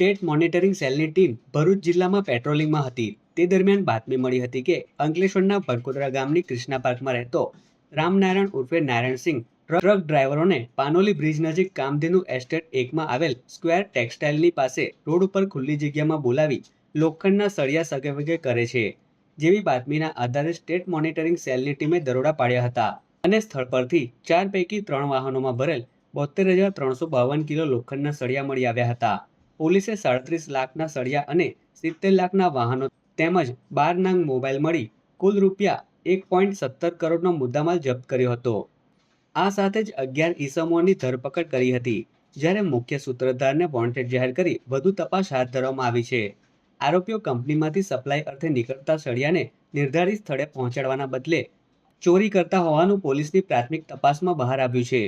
State monitoring સેલની team Bharuch જિલ્લામાં પેટ્રોલિંગમાં હતી. તે દરમિયાન બાતમી મળી હતી કે અંકલેશ્વરના ભરકોદરા ગામની કૃષ્ણા પાર્કમાં રહેતો રામનારાયણ ઉર્ફે નારાયણસિંહ ટ્રક ડ્રાઈવરોને પાનોલી બ્રિજ નજીક કામધેનુ એસ્ટેટ એકમાં આવેલ સ્ક્વેર ટેક્સટાઇલની પાસે રોડ ઉપર ખુલ્લી જગ્યામાં બોલાવી લોખંડના સળિયા સગેવગે કરે છે. જેવી બાતમીના આધારે સ્ટેટ મોનિટરિંગ સેલની ટીમે દરોડા પાડ્યા હતા અને સ્થળ પરથી ચાર પૈકી ત્રણ વાહનોમાં ભરેલ બોતેર હજાર ત્રણસો બાવન કિલો લોખંડના સળિયા મળી આવ્યા હતા. પોલીસે સાડત્રીસ લાખના સળિયા અને સિત્તેર લાખના વાહનો તેમજ બાર નંગ મોબાઈલ મળી કુલ રૂપિયા એક પોઈન્ટ સત્તર કરોડનો મુદ્દામાલ જપ્ત કર્યો હતો. આ સાથે જ અગિયાર ઈસમોની ધરપકડ કરી હતી, જ્યારે મુખ્ય સૂત્રધારને વોન્ટેડ જાહેર કરી વધુ તપાસ હાથ ધરવામાં આવી છે. આરોપીઓ કંપનીમાંથી સપ્લાય અર્થે નીકળતા સળિયાને નિર્ધારિત સ્થળે પહોંચાડવાના બદલે ચોરી કરતા હોવાનું પોલીસની પ્રાથમિક તપાસમાં બહાર આવ્યું છે.